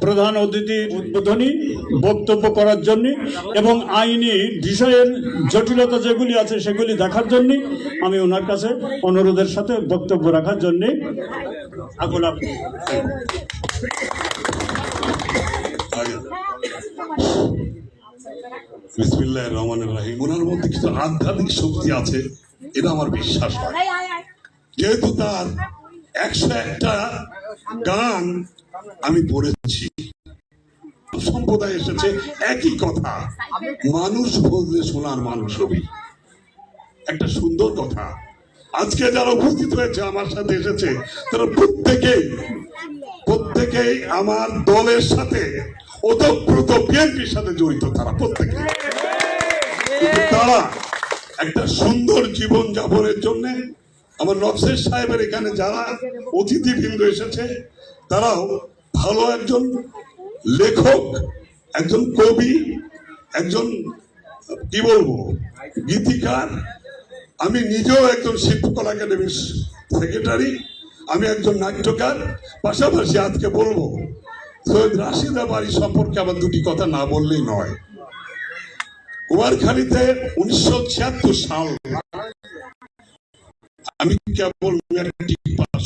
প্রধান অতিথির উদ্বোধনী বক্তব্য করার জন্য এবং আইনি বিষয়ের জটিলতা যেগুলি আছে সেগুলি দেখার জন্য আমি ওনার কাছে অনুরোধের সাথে বক্তব্য রাখার জন্য আকুল আপ- বিসমিল্লাহ রহমান রাহিম। ওনার মধ্যে কিছু আধ্যাত্মিক শক্তি আছে এটা আমার বিশ্বাস হয়। যেহেতু তার একশো একটা গান আমি পড়েছি। সম্প্রদায় এসেছে একই কথা। মানুষ বললে শোনার মানুষ হবি একটা সুন্দর কথা। আজকে যারা উপস্থিত হয়েছে, আমার সাথে এসেছে, তারা প্রত্যেকেই প্রত্যেকেই আমার দলের সাথে, ওতপ্রোত বিএনপির সাথে জড়িত তারা প্রত্যেকে তারা একটা সুন্দর জীবন যাপনের জন্য আমার নকশের সাহেবের এখানে যারা অতিথিবৃন্দ এসেছে তারাও ভালো একজন লেখক, একজন কবি, একজন, কি বলব, গীতিকার আমি নিজেও একজন শিল্পকলা একাডেমির সেক্রেটারি আমি একজন নাট্যকার পাশাপাশি আজকে বলব, সৈয়দ রাশিদা বাড়ি সম্পর্কে আমার দুটি কথা না বললেই নয় কুমারখালীতে উনিশশো ছিয়াত্তর সাল আমি কেবল পাস।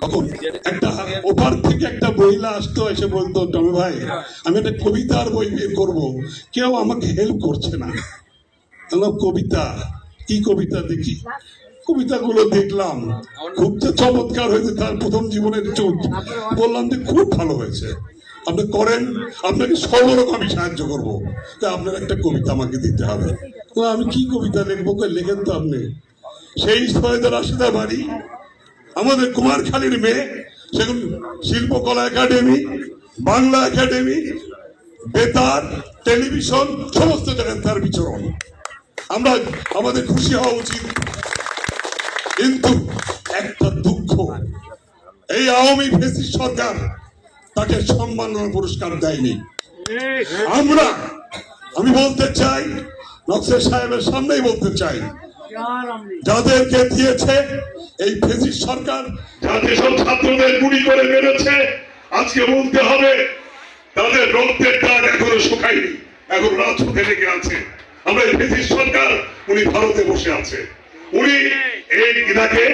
তখন একটা ওপার থেকে একটা মহিলা আসতো, এসে বলতো, টমি ভাই, আমি একটা কবিতার বই বের করব। কেউ আমাকে হেল্প করছে না। কবিতা? কি কবিতা দেখি? কবিতাগুলো দেখলাম। খুব যে চমৎকার হয়েছে তার প্রথম জীবনের চোখ বললাম যে, খুব ভালো হয়েছে। আপনি করেন, আপনাকে সর্বরকম আমি সাহায্য করব। তা আপনার একটা কবিতা আমাকে দিতে হবে। আমি কি কবিতা লিখব? লেখেন তো আপনি। সেই সৈয়দ রাশিদা বাড়ি আমাদের কুমারখালীর মেয়ে সেগুলো শিল্পকলা একাডেমি, বাংলা একাডেমি, বেতার, টেলিভিশন, সমস্ত জায়গায় তার বিচরণ। আমরা, আমাদের খুশি হওয়া উচিত। কিন্তু একটা দুঃখ, এই আওয়ামী ফেসিস সরকার তাকে সম্মাননা পুরস্কার দেয়নি। আমরা, আমি বলতে চাই নকশের সাহেবের সামনেই বলতে চাই যাদেরকে দিয়েছে এই ফেসিস সরকার যারা যেসব ছাত্রদের গুলি করে মেরেছে, আজকে বলতে হবে, তাদের রক্তের দাগ এখনও শুকায়নি, এখন রাজপথে লেগে আছে। আমরা এই ব্রিটিশ সরকার, উনি ভারতে বসে আছে। উনি এই ইরাকে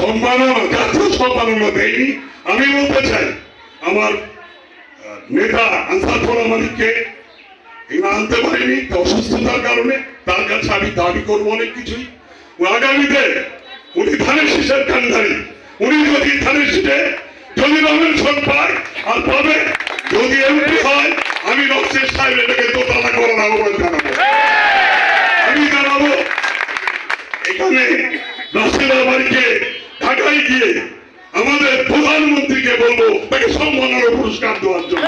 সম্মাননা জাতীয় সম্মাননা দেয়নি। আমি বলতে চাই, আমার নেতা আনসার মালিককে এখানে আনতে পারিনি অসুস্থতার কারণে, তার কাছে আমি দাবি করব অনেক কিছুই। আগামীতে উনি ধানের শীষের কান্দারি উনি যদি ধানের শীষে যদি নমিনেশন পায় আর পাবে, যদি এমপি হয়, আমি নকশের সাহেব এটাকে দোতলা করার আহ্বান জানাব। আমি জানাব, এখানে রাশিদার বাড়িকে ঢাকায় গিয়ে আমাদের প্রধানমন্ত্রীকে বলব, তাকে সম্মাননা পুরস্কার দেওয়ার জন্য।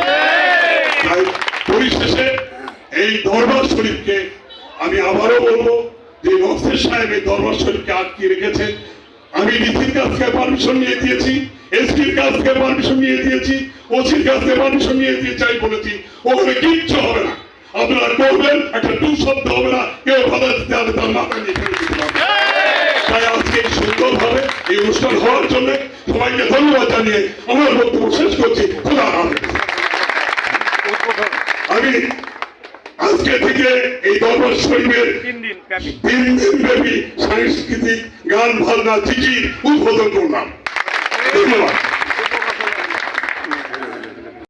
তাই পরিশেষে এই দরবার শরীফকে আমি আবারও বলব যে নকশের সাহেব এই দরবার শরীফকে আটকে রেখেছে আমি ডিসির কাছ পারমিশন নিয়ে দিয়েছি, এসপির কাছ পারমিশন নিয়ে দিয়েছি, ওসির কাছ পারমিশন নিয়ে দিয়েছি আমি বলেছি। ওখানে কিচ্ছু হবে না। আপনারা করবেন, একটা টু শব্দ হবে না। কেউ বাধা দিতে হবে, তার মাথা নিয়ে তাই আজকে সুন্দরভাবে এই অনুষ্ঠান হওয়ার জন্য সবাইকে ধন্যবাদ জানিয়ে আমার বক্তব্য শেষ করছি। খোদা আমি আজকে থেকে এই দরবার শরীফের দিন ব্যাপী সাংস্কৃতিক গান ভাবনা চিঠি উদ্বোধন করলাম। ধন্যবাদ।